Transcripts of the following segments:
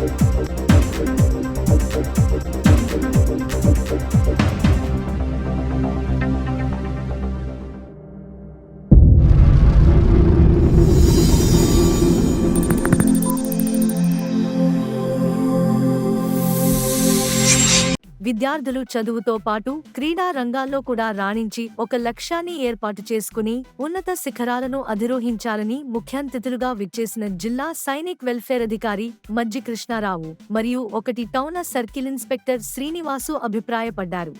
Thank you. విద్యార్థులు చదువుతో పాటు క్రీడా రంగాల్లో కూడా రాణించి ఒక లక్ష్యాన్ని ఏర్పాటు చేసుకుని ఉన్నత శిఖరాలను అధిరోహించాలని ముఖ్యాతిథులుగా విచ్చేసిన జిల్లా సైనిక్ వెల్ఫేర్ అధికారి మజ్జి కృష్ణారావు మరియు ఒకటి టౌన సర్కిల్ ఇన్స్పెక్టర్ శ్రీనివాసు అభిప్రాయపడ్డారు.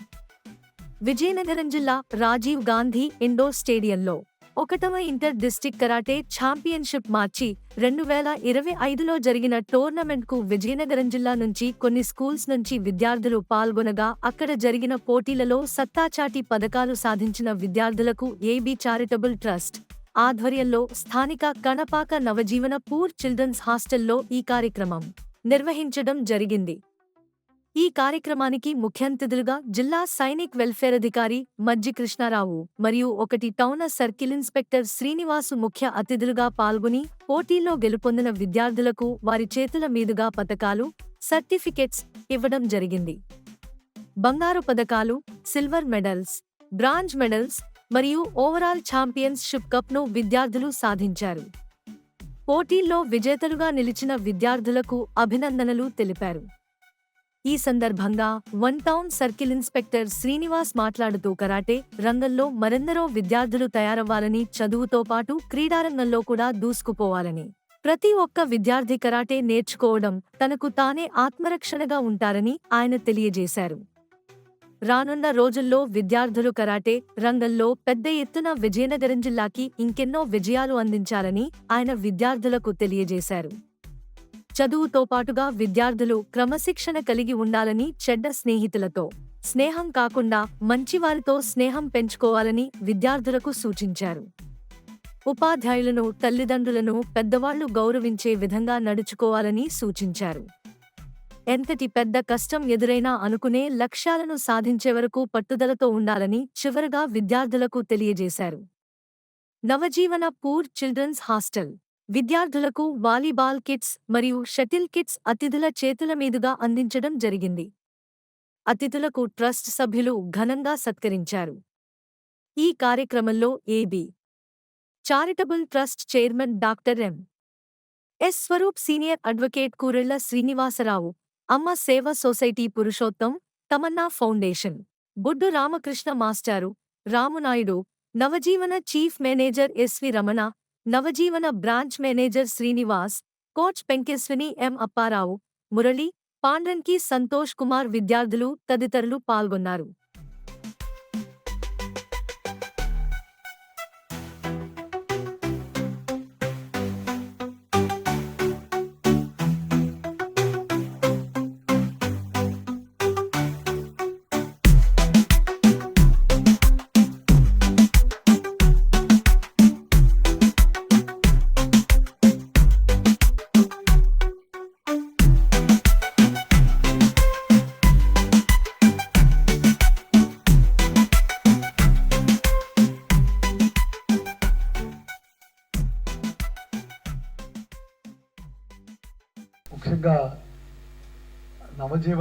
విజయనగరం జిల్లా రాజీవ్ గాంధీ ఇండోర్ స్టేడియంలో ఒకటవ ఇంటర్ డిస్టిక్ కరాటే ఛాంపియన్షిప్ మార్చి రెండు వేల ఇరవై ఐదులో జరిగిన టోర్నమెంట్కు విజయనగరం జిల్లా నుంచి కొన్ని స్కూల్స్ నుంచి విద్యార్థులు పాల్గొనగా అక్కడ జరిగిన పోటీలలో సత్తాచాటి పథకాలు సాధించిన విద్యార్థులకు ఏబీ చారిటబుల్ ట్రస్ట్ ఆధ్వర్యంలో స్థానిక కణపాక నవజీవన పూర్ చిల్డ్రన్స్ హాస్టల్లో ఈ కార్యక్రమం నిర్వహించడం జరిగింది. ఈ కార్యక్రమానికి ముఖ్యంతిథులుగా జిల్లా సైనిక్ వెల్ఫేర్ అధికారి మజ్జి కృష్ణారావు మరియు ఒకటి టౌన సర్కిల్ ఇన్స్పెక్టర్ శ్రీనివాసు ముఖ్య అతిథులుగా పాల్గొని పోటీల్లో గెలుపొందిన విద్యార్థులకు వారి చేతుల మీదుగా పథకాలు సర్టిఫికెట్స్ ఇవ్వడం జరిగింది. బంగారు పథకాలు సిల్వర్ మెడల్స్ బ్రాంజ్ మెడల్స్ మరియు ఓవరాల్ ఛాంపియన్షిప్ కప్ను విద్యార్థులు సాధించారు. పోటీల్లో విజేతలుగా నిలిచిన విద్యార్థులకు అభినందనలు తెలిపారు. ఈ సందర్భంగా one town circle inspector Srinivas మాట్లాడుతూ కరాటే రంగంలో మరెందరో విద్యార్థులు తయారవ్వాలని చదువుతో పాటు క్రీడారంగంలో కూడా దూసుకుపోవాలని. ప్రతి ఒక్క విద్యార్థి కరాటే నేర్చుకోవడం తనకు తానే ఆత్మరక్షణగా ఉంటారని ఆయన తెలియజేశారు. రానున్న రోజుల్లో విద్యార్థులు కరాటే రంగంలో పెద్ద ఎత్తున విజయనగరం జిల్లాకి ఇంకెన్నో విజయాలు అందించాలని ఆయన విద్యార్థులకు తెలియజేశారు. చదువుతో పాటుగా విద్యార్థులు క్రమశిక్షణ కలిగి ఉండాలని చెడ్డ స్నేహితులతో. స్నేహం కాకుండా మంచివారితో స్నేహం పెంచుకోవాలని విద్యార్థులకు సూచించారు. ఉపాధ్యాయులను తల్లిదండ్రులను పెద్దవాళ్ళు గౌరవించే విధంగా నడుచుకోవాలని సూచించారు. ఎంతటి పెద్ద కష్టం ఎదురైనా అనుకునే లక్ష్యాలను సాధించే వరకు పట్టుదలతో ఉండాలని చివరగా విద్యార్థులకు తెలియజేశారు. నవజీవన పూర్ చిల్డ్రన్స్ హాస్టల్ విద్యార్థులకు వాలీబాల్ కిట్స్ మరియు షటిల్ కిట్స్ అతిథుల చేతుల మీదుగా అందించడం జరిగింది. అతిథులకు ట్రస్ట్ సభ్యులు ఘనంగా సత్కరించారు. ఈ కార్యక్రమంలో AB. Charitable trust chairman doctor M. S. Swaroop senior advocate Kurella Srinivasarao Amma Seva society Purushottam Tamanna foundation Buddu Ramakrishna మాస్టారు Ramunaidu Navajeevana chief manager SV Ramana Navajeevana branch manager Srinivas coach Penkeshwini M. Apparao Murali Pandranki Santosh Kumar విద్యార్థులు తదితరులు పాల్గొన్నారు.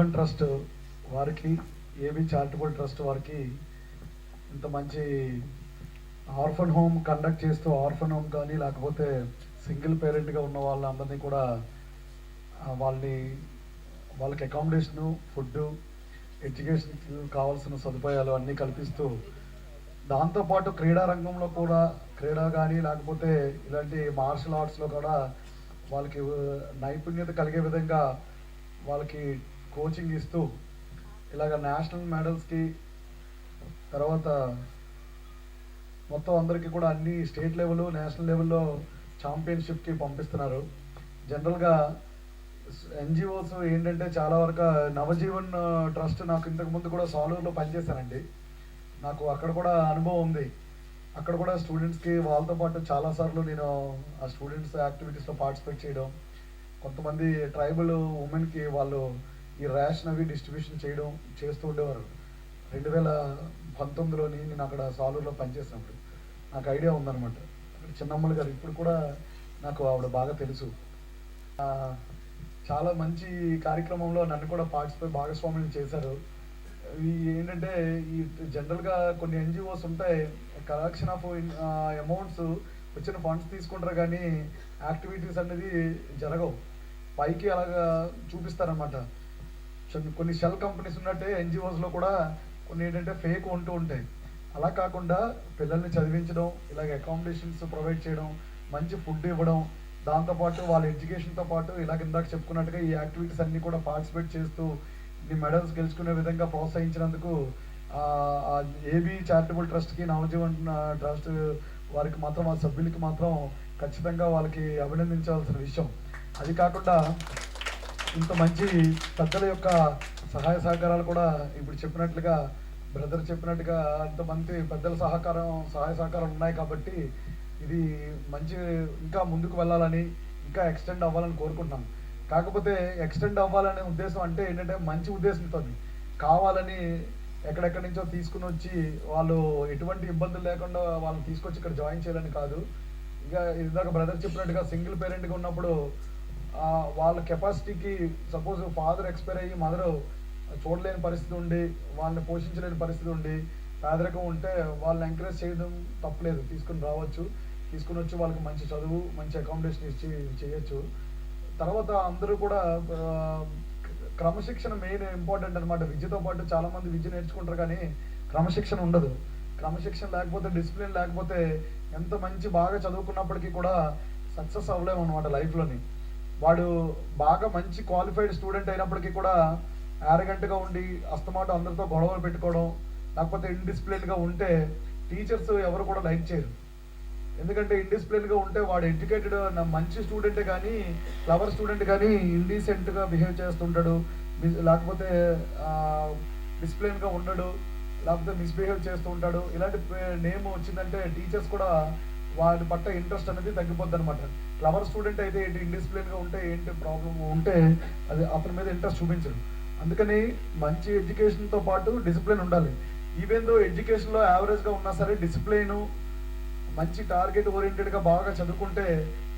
Heaven trust వారికి AB charitable trust వారికి ఇంత మంచి orphan home conduct చేస్తూ orphan home కానీ లేకపోతే సింగిల్ పేరెంట్గా ఉన్న వాళ్ళందరినీ కూడా వాళ్ళని వాళ్ళకి అకామిడేషను ఫుడ్డు ఎడ్యుకేషన్ కావాల్సిన సదుపాయాలు అన్నీ కల్పిస్తూ దాంతోపాటు క్రీడా రంగంలో కూడా క్రీడా కానీ లేకపోతే ఇలాంటి మార్షల్ ఆర్ట్స్లో కూడా వాళ్ళకి నైపుణ్యత కలిగే విధంగా వాళ్ళకి కోచింగ్ ఇస్తూ ఇలాగ నేషనల్ మెడల్స్కి తర్వాత మొత్తం అందరికీ కూడా అన్ని స్టేట్ లెవెల్ నేషనల్ లెవెల్లో ఛాంపియన్షిప్కి పంపిస్తున్నారు. జనరల్గా ఎన్జిఓస్ ఏంటంటే చాలా వరకు నవజీవన్ ట్రస్ట్ నాకు ఇంతకు ముందు కూడా సాలూరులో పనిచేశానండి నాకు అక్కడ కూడా అనుభవం ఉంది. అక్కడ కూడా స్టూడెంట్స్కి వాళ్ళతో పాటు చాలాసార్లు నేను ఆ స్టూడెంట్స్ యాక్టివిటీస్లో పార్టిసిపేట్ చేయడం కొంతమంది ట్రైబల్ ఉమెన్కి వాళ్ళు ఈ రేషన్ అవి డిస్ట్రిబ్యూషన్ చేయడం చేస్తూ ఉండేవారు. రెండు వేల పంతొమ్మిదిలోని నేను అక్కడ సాలూరులో పనిచేసినప్పుడు నాకు ఐడియా ఉందనమాట అక్కడ చిన్నమ్మలు గారు ఇప్పుడు కూడా నాకు ఆవిడ బాగా తెలుసు. చాలా మంచి కార్యక్రమంలో నన్ను కూడా పార్టిసిపేట్ భాగస్వామ్యం చేశారు. ఏంటంటే ఈ జనరల్గా కొన్ని ఎన్జిఓస్ ఉంటాయి కలెక్షన్ ఆఫ్ అమౌంట్స్ వచ్చిన ఫండ్స్ తీసుకుంటారు కానీ యాక్టివిటీస్ అనేది జరగవు. పైకి అలాగా చూపిస్తారనమాట కొన్ని- కొన్ని షెల్ కంపెనీస్ ఉన్నట్టే ఎన్జిఓస్లో కూడా కొన్ని ఏంటంటే ఫేక్ ఉంటూ ఉంటాయి. అలా కాకుండా పిల్లల్ని చదివించడం ఇలాగ అకామిడేషన్స్ ప్రొవైడ్ చేయడం మంచి ఫుడ్ ఇవ్వడం దాంతోపాటు వాళ్ళ ఎడ్యుకేషన్తో పాటు ఇలాగ ఇందాక చెప్పుకున్నట్టుగా ఈ యాక్టివిటీస్ అన్నీ కూడా పార్టిసిపేట్ చేస్తూ ఈ మెడల్స్ గెలుచుకునే విధంగా ప్రోత్సహించినందుకు ఏబీ చారిటబుల్ ట్రస్ట్కి నవజీవన్ ట్రస్ట్ వారికి మాత్రం ఆ సభ్యులకి మాత్రం ఖచ్చితంగా వాళ్ళకి అభినందించాల్సిన విషయం. అది కాకుండా ఇంత మంచి పెద్దల యొక్క సహాయ సహకారాలు కూడా ఇప్పుడు చెప్పినట్లుగా బ్రదర్ చెప్పినట్టుగా అంతమంది పెద్దల సహకారం సహాయ సహకారాలు ఉన్నాయి కాబట్టి ఇది మంచి ఇంకా ముందుకు వెళ్ళాలని ఇంకా ఎక్స్టెండ్ అవ్వాలని కోరుకుంటున్నాం. కాకపోతే ఎక్స్టెండ్ అవ్వాలనే ఉద్దేశం అంటే ఏంటంటే మంచి ఉద్దేశంతో కావాలని ఎక్కడెక్కడి నుంచో తీసుకుని వచ్చి వాళ్ళు ఎటువంటి ఇబ్బందులు లేకుండా వాళ్ళని తీసుకొచ్చి ఇక్కడ జాయిన్ చేయాలని కాదు. ఇక ఇందాక బ్రదర్ చెప్పినట్టుగా సింగిల్ పేరెంట్గా ఉన్నప్పుడు వాళ్ళ కెపాసిటీకి సపోజ్ ఫాదర్ ఎక్స్పైర్ అయ్యి మదర్ చూడలేని పరిస్థితి ఉండి వాళ్ళని పోషించలేని పరిస్థితి ఉండి పేదరికం ఉంటే వాళ్ళని ఎంకరేజ్ చేయడం తప్పలేదు. తీసుకుని రావచ్చు. తీసుకుని వచ్చి వాళ్ళకి మంచి చదువు మంచి అకామిడేషన్ ఇచ్చి చేయొచ్చు. తర్వాత అందరూ కూడా క్రమశిక్షణ మెయిన్ ఇంపార్టెంట్ అనమాట విద్యతో పాటు చాలామంది విద్య నేర్చుకుంటారు కానీ క్రమశిక్షణ ఉండదు. క్రమశిక్షణ లేకపోతే డిసిప్లిన్ లేకపోతే ఎంత మంచి బాగా చదువుకున్నప్పటికీ కూడా సక్సెస్ అవ్వలేము అనమాట లైఫ్లోని వాడు బాగా మంచి క్వాలిఫైడ్ స్టూడెంట్ అయినప్పటికీ కూడా గా ఉండి అస్తమాట అందరితో గొడవలు పెట్టుకోవడం లేకపోతే ఇండిసిప్లిన్గా ఉంటే టీచర్స్ ఎవరు కూడా లైక్ చేయరు. ఎందుకంటే ఇండిసిప్లిన్గా ఉంటే వాడు ఎడ్యుకేటెడ్ మంచి స్టూడెంటే కానీ క్లవర్ స్టూడెంట్ కానీ ఇండిసెంట్గా బిహేవ్ చేస్తుంటాడు. లేకపోతే డిసిప్లిన్గా ఉండడు. లేకపోతే మిస్బిహేవ్ చేస్తూ ఉంటాడు. ఇలాంటి నేమ్ వచ్చిందంటే టీచర్స్ కూడా వాడి పట్ల ఇంట్రెస్ట్ అనేది తగ్గిపోద్ది అనమాట క్లవర్ స్టూడెంట్ అయితే ఏంటి ఇండిసిప్లిన్గా ఉంటే ఏంటి ప్రాబ్లం ఉంటే అది అతని మీద ఇంట్రెస్ట్ చూపించడు అందుకని మంచి ఎడ్యుకేషన్తో పాటు డిసిప్లిన్ ఉండాలి. ఈవెన్ దో ఎడ్యుకేషన్లో యావరేజ్గా ఉన్నా సరే డిసిప్లిన్ మంచి టార్గెట్ ఓరియంటెడ్గా బాగా చదువుకుంటే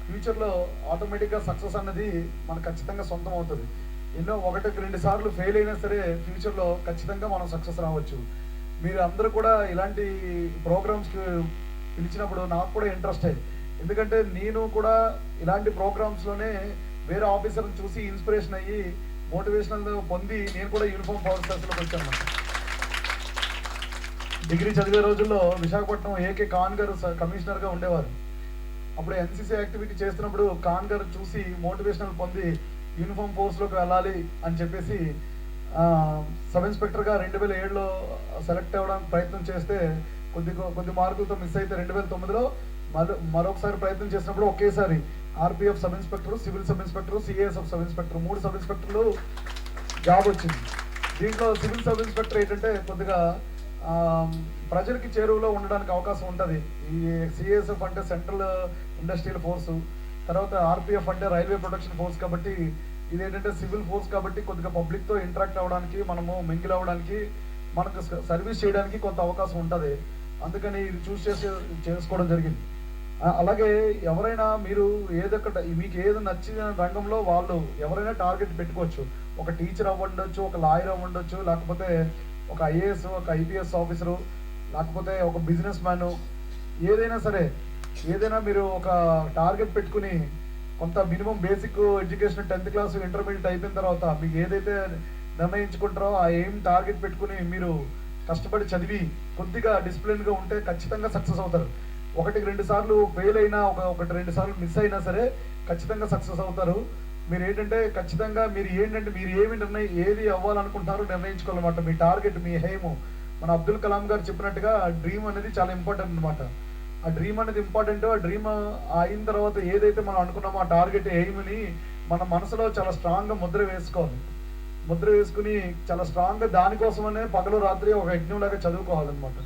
ఫ్యూచర్లో ఆటోమేటిక్గా సక్సెస్ అన్నది మనకు ఖచ్చితంగా సొంతం అవుతుంది. ఎన్నో ఒకటికి రెండు సార్లు ఫెయిల్ అయినా సరే ఫ్యూచర్లో ఖచ్చితంగా మనం సక్సెస్ రావచ్చు. మీరు అందరూ కూడా ఇలాంటి ప్రోగ్రామ్స్కి పిలిచినప్పుడు నాకు కూడా ఇంట్రెస్ట్ అయ్యి ఎందుకంటే నేను కూడా ఇలాంటి ప్రోగ్రామ్స్లోనే వేరే ఆఫీసర్ని చూసి ఇన్స్పిరేషన్ అయ్యి మోటివేషనల్ పొంది నేను కూడా యూనిఫామ్ పవర్ స్టేషన్లోకి వచ్చాను డిగ్రీ చదివే రోజుల్లో విశాఖపట్నం ఏకే ఖాన్ గారు స- కమిషనర్గా ఉండేవారు. అప్పుడు ఎన్సీసీ యాక్టివిటీ చేస్తున్నప్పుడు ఖాన్ గారు చూసి మోటివేషనల్ పొంది యూనిఫామ్ పోస్ట్లోకి వెళ్ళాలి అని చెప్పేసి సబ్ ఇన్స్పెక్టర్గా రెండు వేల ఏడులో సెలెక్ట్ అవ్వడానికి ప్రయత్నం చేస్తే కొద్ది కొద్ది మార్కులతో మిస్ అయితే రెండు వేల తొమ్మిదిలో మరొకసారి ప్రయత్నం చేసినప్పుడు ఒకేసారి RPF sub inspector civil sub inspector CASF sub inspector మూడు సబ్ ఇన్స్పెక్టర్లు జాబ్ వచ్చింది. దీంట్లో సివిల్ సబ్ ఇన్స్పెక్టర్ ఏంటంటే కొద్దిగా ప్రజలకి చేరువలో ఉండడానికి అవకాశం ఉంటుంది. ఈ సిఎస్ఎఫ్ అంటే సెంట్రల్ ఇండస్ట్రియల్ ఫోర్సు తర్వాత ఆర్పిఎఫ్ అంటే రైల్వే ప్రొటెక్షన్ ఫోర్స్ కాబట్టి ఇదేంటంటే సివిల్ ఫోర్స్ కాబట్టి కొద్దిగా పబ్లిక్తో ఇంటరాక్ట్ అవ్వడానికి మనము మింగిల్ అవ్వడానికి మనకు సర్వీస్ చేయడానికి కొంత అవకాశం ఉంటుంది. అందుకని ఇది చూస్ చేసి చేసుకోవడం జరిగింది. అలాగే ఎవరైనా మీరు ఏదొక మీకు ఏది నచ్చిన రంగంలో వాళ్ళు ఎవరైనా టార్గెట్ పెట్టుకోవచ్చు. ఒక టీచర్ అవ్వండొచ్చు ఒక లాయర్ అవ్వండొచ్చు లేకపోతే ఒక ఐఏఎస్ ఒక ఐపీఎస్ ఆఫీసరు లేకపోతే ఒక బిజినెస్ మ్యాను ఏదైనా సరే ఏదైనా మీరు ఒక టార్గెట్ పెట్టుకుని కొంత minimum basic education tenth class intermediate అయిపోయిన తర్వాత మీకు ఏదైతే నిర్ణయించుకుంటారో ఆ ఎయిమ్ టార్గెట్ పెట్టుకుని మీరు కష్టపడి చదివి కొద్దిగా డిసిప్లిన్గా ఉంటే ఖచ్చితంగా సక్సెస్ అవుతారు. ఒకటికి రెండు సార్లు ఫెయిల్ అయినా ఒక ఒకటి రెండు సార్లు మిస్ అయినా సరే ఖచ్చితంగా సక్సెస్ అవుతారు. మీరు ఏంటంటే ఖచ్చితంగా మీరు ఏంటంటే మీరు ఏమి నిర్ణయం ఏది అవ్వాలనుకుంటారో నిర్ణయించుకోవాలన్నమాట. మీ టార్గెట్ మీ హెయిమ్ మన అబ్దుల్ కలాం గారు చెప్పినట్టుగా డ్రీమ్ అనేది చాలా ఇంపార్టెంట్ అనమాట ఆ డ్రీమ్ అనేది ఇంపార్టెంట్ ఆ డ్రీమ్ అయిన తర్వాత ఏదైతే మనం అనుకున్నామో ఆ టార్గెట్ ఎయిమ్ని మన మనసులో చాలా స్ట్రాంగ్గా ముద్ర వేసుకోవాలి. ముద్ర వేసుకుని చాలా స్ట్రాంగ్గా దానికోసమనే పగలు రాత్రి ఒక యజ్ఞంలాగా చదువుకోవాలన్నమాట.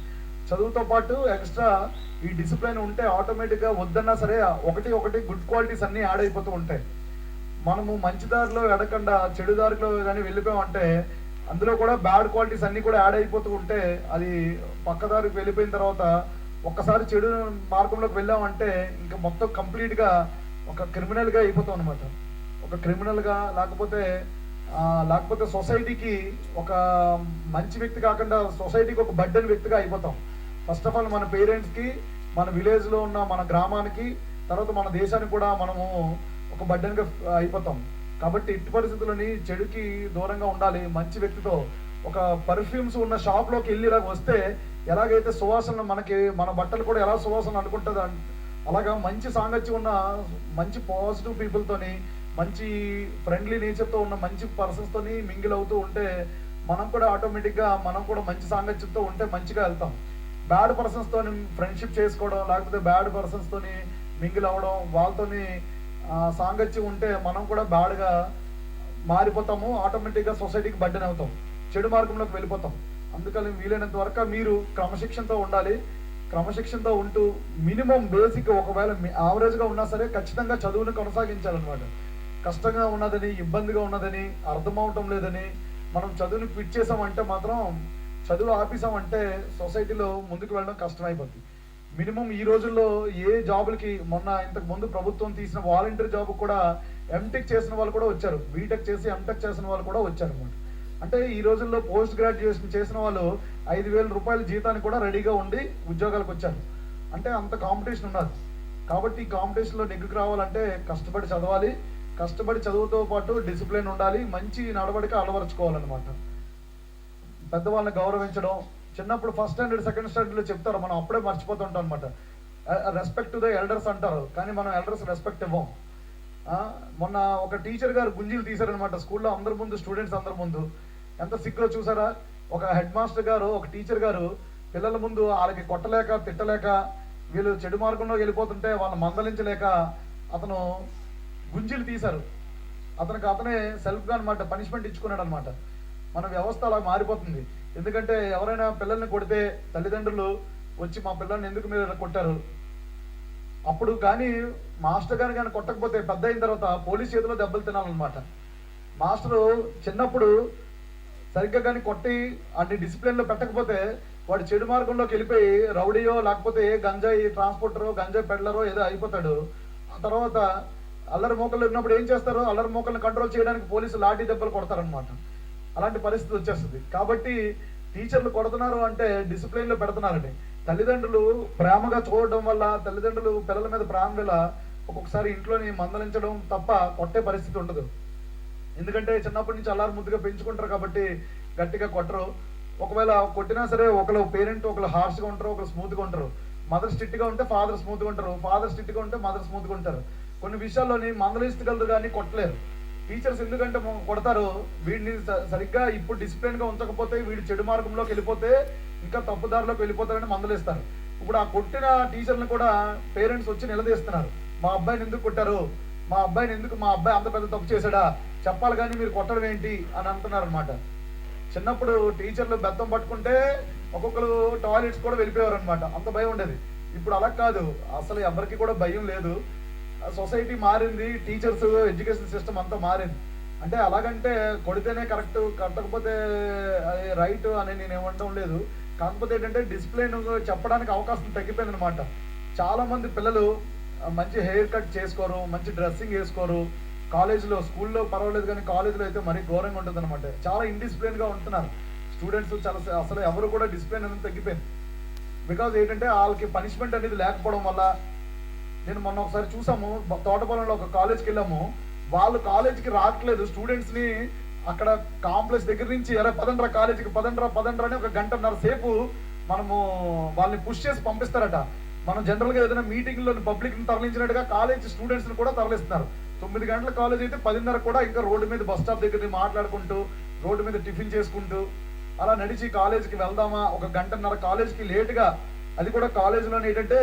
చదువుతో పాటు ఎక్స్ట్రా ఈ డిసిప్లిన్ ఉంటే ఆటోమేటిక్గా వద్దన్నా సరే ఒకటి ఒకటి గుడ్ క్వాలిటీస్ అన్నీ యాడ్ అయిపోతూ ఉంటాయి. మనము మంచి దారిలో ఎడకుండా చెడు దారిలో కానీ వెళ్ళిపోయామంటే అందులో కూడా బ్యాడ్ క్వాలిటీస్ అన్నీ కూడా యాడ్ అయిపోతూ ఉంటే అది పక్కదారికి వెళ్ళిపోయిన తర్వాత ఒక్కసారి చెడు మార్గంలోకి వెళ్ళామంటే ఇంకా మొత్తం కంప్లీట్గా ఒక క్రిమినల్గా అయిపోతాం అనమాట ఒక క్రిమినల్గా లేకపోతే లేకపోతే సొసైటీకి ఒక మంచి వ్యక్తి కాకుండా సొసైటీకి ఒక బడ్డని వ్యక్తిగా అయిపోతాం. ఫస్ట్ ఆఫ్ ఆల్ మన పేరెంట్స్కి మన విలేజ్లో ఉన్న మన గ్రామానికి తర్వాత మన దేశానికి కూడా మనము ఒక బడ్డన్గా అయిపోతాం. కాబట్టి ఇట్టి పరిస్థితులని చెడుకి దూరంగా ఉండాలి. మంచి వ్యక్తితో ఒక పర్ఫ్యూమ్స్ ఉన్న షాప్లోకి వెళ్ళి ఇలా వస్తే ఎలాగైతే సువాసన మనకి మన బట్టలు కూడా ఎలా సువాసన అనుకుంటుంది అలాగా మంచి సాంగత్యం ఉన్న మంచి పాజిటివ్ పీపుల్తోని మంచి ఫ్రెండ్లీ నేచర్తో ఉన్న మంచి పర్సన్స్తోని మింగిల్ అవుతూ ఉంటే మనం కూడా ఆటోమేటిక్గా మనం కూడా మంచి సాంగత్యంతో ఉంటే మంచిగా వెళ్తాం. బ్యాడ్ పర్సన్స్తో ఫ్రెండ్షిప్ చేసుకోవడం లేకపోతే బ్యాడ్ పర్సన్స్తోని మింగిల్ అవ్వడం వాళ్ళతోని సాంగత్యం ఉంటే మనం కూడా బ్యాడ్గా మారిపోతాము ఆటోమేటిక్గా సొసైటీకి బడ్డన్ అవుతాం చెడు మార్గంలోకి వెళ్ళిపోతాం. అందుకని వీలైనంత వరకు మీరు క్రమశిక్షణతో ఉండాలి. క్రమశిక్షణతో ఉంటూ మినిమం బేసిక్ ఒకవేళ యావరేజ్గా ఉన్నా సరే ఖచ్చితంగా చదువుని కొనసాగించాలన్నమాట. కష్టంగా ఉన్నదని ఇబ్బందిగా ఉన్నదని అర్థం అవటం లేదని మనం చదువుని క్విట్ చేసామంటే మాత్రం చదువు ఆపేసామంటే సొసైటీలో ముందుకు వెళ్ళడం కష్టమైపోతుంది మినిమం ఈ రోజుల్లో ఏ జాబులకి మొన్న ఇంతకు ముందు ప్రభుత్వం తీసిన వాలంటీర్ జాబ్ కూడా ఎంటెక్ చేసిన వాళ్ళు కూడా వచ్చారు. బీటెక్ చేసి ఎంటెక్ చేసిన వాళ్ళు కూడా వచ్చారు అనమాట అంటే ఈ రోజుల్లో పోస్ట్ గ్రాడ్యుయేషన్ చేసిన వాళ్ళు ఐదు వేల రూపాయల జీతానికి కూడా రెడీగా ఉండి ఉద్యోగాలకు వచ్చారు. అంటే అంత కాంపిటీషన్ ఉన్నది కాబట్టి ఈ కాంపిటీషన్లో నెగ్గుకు రావాలంటే కష్టపడి చదవాలి. కష్టపడి చదువుతో పాటు డిసిప్లిన్ ఉండాలి. మంచి నడవడిక అలవరుచుకోవాలన్నమాట. పెద్దవాళ్ళని గౌరవించడం చిన్నప్పుడు ఫస్ట్ స్టాండర్డ్ సెకండ్ స్టాండర్డ్లో చెప్తారు మనం అప్పుడే మర్చిపోతుంటాం అనమాట రెస్పెక్ట్ టు ద ఎల్డర్స్ అంటారు కానీ మనం ఎల్డర్స్ రెస్పెక్ట్ ఇవ్వం. మొన్న ఒక టీచర్ గారు గుంజీలు తీశారనమాట స్కూల్లో అందరి ముందు స్టూడెంట్స్ అందరి ముందు. ఎంత సిగ్గులో చూసారా? ఒక హెడ్ మాస్టర్ గారు ఒక టీచర్ గారు పిల్లల ముందు వాళ్ళకి కొట్టలేక తిట్టలేక వీళ్ళు చెడు మార్గంలో వెళ్ళిపోతుంటే వాళ్ళని మందలించలేక అతను గుంజీలు తీశారు. అతనికి అతనే సెల్ఫ్గా అనమాట పనిష్మెంట్ ఇచ్చుకున్నాడు అనమాట మన వ్యవస్థ అలా మారిపోతుంది. ఎందుకంటే ఎవరైనా పిల్లల్ని కొడితే తల్లిదండ్రులు వచ్చి మా పిల్లల్ని ఎందుకు మీరు ఇలా కొట్టారు? అప్పుడు కానీ మాస్టర్ గారిని కానీ కొట్టకపోతే పెద్ద అయిన తర్వాత పోలీస్ చేతిలో దెబ్బలు తినాలన్నమాట. మాస్టరు చిన్నప్పుడు సరిగ్గా కానీ కొట్టి అన్ని డిసిప్లిన్లో పెట్టకపోతే వాడు చెడు మార్గంలోకి వెళ్ళిపోయి రౌడీయో లేకపోతే గంజాయి ట్రాన్స్పోర్టరో గంజాయి పెడ్లరో ఏదో అయిపోతాడు. ఆ తర్వాత అల్లరి మోకలు ఉన్నప్పుడు ఏం చేస్తారు? అల్లరి మోకల్ని కంట్రోల్ చేయడానికి పోలీసులు లాఠీ దెబ్బలు కొడతారనమాట అలాంటి పరిస్థితి వచ్చేస్తుంది. కాబట్టి టీచర్లు కొడుతున్నారు అంటే డిసిప్లిన్లో పెడుతున్నారండి. తల్లిదండ్రులు ప్రేమగా చూడడం వల్ల తల్లిదండ్రులు పిల్లల మీద ప్రేమ వల్ల ఒక్కొక్కసారి ఇంట్లోని మందలించడం తప్ప కొట్టే పరిస్థితి ఉండదు. ఎందుకంటే చిన్నప్పటి నుంచి అల్లారు ముద్దుగా పెంచుకుంటారు కాబట్టి గట్టిగా కొట్టరు. ఒకవేళ కొట్టినా సరే ఒకరు పేరెంట్ ఒకరు హార్ష్గా ఉంటారు ఒకరు స్మూత్గా ఉంటారు. మదర్ స్ట్రిక్ట్గా ఉంటే ఫాదర్ స్మూత్గా ఉంటారు. ఫాదర్ స్ట్రిక్ట్గా ఉంటే మదర్ స్మూత్గా ఉంటారు. కొన్ని విషయాల్లోని మందలిస్తగలరు కానీ కొట్టలేరు. టీచర్స్ ఎందుకంటే కొడతారు వీడిని స- సరిగ్గా ఇప్పుడు డిసిప్లిన్గా ఉంచకపోతే వీడు చెడు మార్గంలోకి వెళ్ళిపోతే ఇంకా తప్పుదారిలోకి వెళ్ళిపోతారని మందలిస్తారు. ఇప్పుడు ఆ కొట్టిన టీచర్ని కూడా పేరెంట్స్ వచ్చి నిలదీస్తున్నారు. మా అబ్బాయిని ఎందుకు కొట్టారు? మా అబ్బాయిని ఎందుకు మా అబ్బాయి అంత పెద్ద తప్పు చేశాడా? చెప్పాలి కానీ మీరు కొట్టడం ఏంటి? అని అంటున్నారు అనమాట చిన్నప్పుడు టీచర్లు బెత్తం పట్టుకుంటే ఒక్కొక్కరు టాయిలెట్స్ కూడా వెళ్ళిపోయారు అనమాట అంత భయం ఉండేది. ఇప్పుడు అలా కాదు. అసలు ఎవరికి కూడా భయం లేదు. సొసైటీ మారింది టీచర్స్ ఎడ్యుకేషన్ సిస్టమ్ అంతా మారింది. అంటే అలాగంటే కొడితేనే కరెక్ట్ కట్టకపోతే అది రైట్ అని నేను ఏమంటం లేదు. కాకపోతే ఏంటంటే డిసిప్లిన్ చెప్పడానికి అవకాశం తగ్గిపోయింది అనమాట చాలామంది పిల్లలు మంచి హెయిర్ కట్ చేసుకోరు మంచి డ్రెస్సింగ్ వేసుకోరు. కాలేజీలో స్కూల్లో పర్వాలేదు కానీ కాలేజీలో అయితే మరీ ఘోరంగా ఉంటుంది అనమాట చాలా ఇండిసిప్లిన్గా ఉంటున్నారు. స్టూడెంట్స్ చాలా అసలు ఎవరు కూడా డిసిప్లిన్ అనేది తగ్గిపోయింది. బికాజ్ ఏంటంటే వాళ్ళకి పనిష్మెంట్ అనేది లేకపోవడం వల్ల నేను మొన్న ఒకసారి చూసాము తోటపల్లిలో ఒక కాలేజ్కి వెళ్ళాము. వాళ్ళు కాలేజ్కి రావట్లేదు. స్టూడెంట్స్ని అక్కడ కాంప్లెక్స్ దగ్గర నుంచి అరే పదండ్రా కాలేజీకి పదండ్రా పదండ్రా అని ఒక గంటన్నర సేపు మనము వాళ్ళని పుష్ చేసి పంపిస్తారట. మనం జనరల్గా ఏదైనా మీటింగ్లో పబ్లిక్ తరలించినట్టుగా కాలేజ్ స్టూడెంట్స్ని కూడా తరలిస్తున్నారు. తొమ్మిది గంటల కాలేజ్ అయితే పదిన్నర కూడా ఇంకా రోడ్డు మీద బస్ స్టాప్ దగ్గర మాట్లాడుకుంటూ రోడ్డు మీద టిఫిన్ చేసుకుంటూ అలా నడిచి కాలేజీకి వెళ్దామా? ఒక గంటన్నర కాలేజీకి లేటుగా అది కూడా కాలేజీలో ఏంటంటే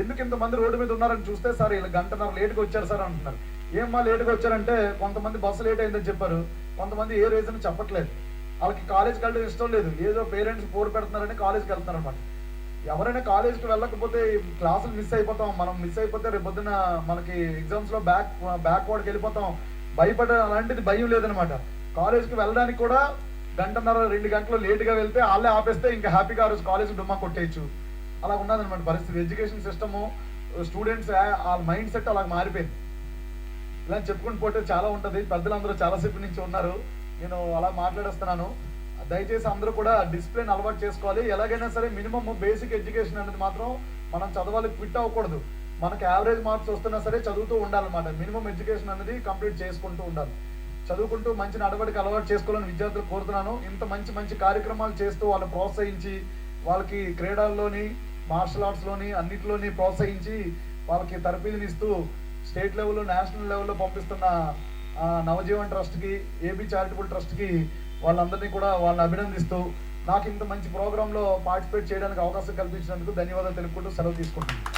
ఎందుకు ఇంతమంది రోడ్డు మీద ఉన్నారని చూస్తే సార్ ఇలా గంటన్నర లేటుగా వచ్చారు సార్ అంటున్నారు. ఏమ్మా లేటుగా వచ్చారంటే కొంతమంది బస్సు లేట్ అయిందని చెప్పారు. కొంతమంది ఏ రీజన్ చెప్పట్లేదు. వాళ్ళకి కాలేజ్కి వెళ్ళడం ఇష్టం లేదు. ఏదో పేరెంట్స్ పోరు పెడుతున్నారని కాలేజ్కి వెళ్తున్నారు అనమాట ఎవరైనా కాలేజ్కి వెళ్ళకపోతే క్లాసులు మిస్ అయిపోతాం. మనం మిస్ అయిపోతే రేపు పొద్దున మనకి ఎగ్జామ్స్లో బ్యాక్ బ్యాక్వర్డ్కి వెళ్ళిపోతాం. భయపడ అలాంటిది భయం లేదనమాట కాలేజ్కి వెళ్ళడానికి కూడా గంటన్నర రెండు గంటలు లేట్గా వెళ్తే వాళ్ళే ఆపేస్తే ఇంకా హ్యాపీగా ఆ రోజు కాలేజ్ డుమ్మా కొట్టేయచ్చు. అలా ఉన్నదన్నమాట పరిస్థితి ఎడ్యుకేషన్ సిస్టము స్టూడెంట్స్ వాళ్ళ మైండ్ సెట్ అలా మారిపోయింది. ఇలా చెప్పుకుంటూ పోతే చాలా ఉంటుంది. పెద్దలందరూ చాలాసేపు నుంచి ఉన్నారు. నేను అలా మాట్లాడేస్తున్నాను. దయచేసి అందరూ కూడా డిసిప్లిన్ అలవాటు చేసుకోవాలి. ఎలాగైనా సరే మినిమం బేసిక్ ఎడ్యుకేషన్ అనేది మాత్రం మనం చదవాలి క్విట్ అవ్వకూడదు. మనకి యావరేజ్ మార్క్స్ వస్తున్నా సరే చదువుతూ ఉండాలన్నమాట. మినిమం ఎడ్యుకేషన్ అనేది కంప్లీట్ చేసుకుంటూ ఉండాలి. చదువుకుంటూ మంచి నడవడికి అలవాటు చేసుకోవాలని విద్యార్థులు కోరుతున్నాను. ఇంత మంచి మంచి కార్యక్రమాలు చేస్తూ వాళ్ళని ప్రోత్సహించి వాళ్ళకి క్రీడల్లోని మార్షల్ ఆర్ట్స్లోని అన్నిటిలోని ప్రోత్సహించి వాళ్ళకి తరఫీదుని ఇస్తూ స్టేట్ లెవెల్లో నేషనల్ లెవెల్లో పంపిస్తున్న నవజీవన్ ట్రస్ట్కి ఏబీ చారిటబుల్ ట్రస్ట్కి వాళ్ళందరినీ కూడా వాళ్ళని అభినందిస్తూ నాకు ఇంత మంచి ప్రోగ్రాంలో పార్టిసిపేట్ చేయడానికి అవకాశం కల్పించినందుకు ధన్యవాదాలు తెలుపుకుంటూ సెలవు తీసుకుంటున్నాను.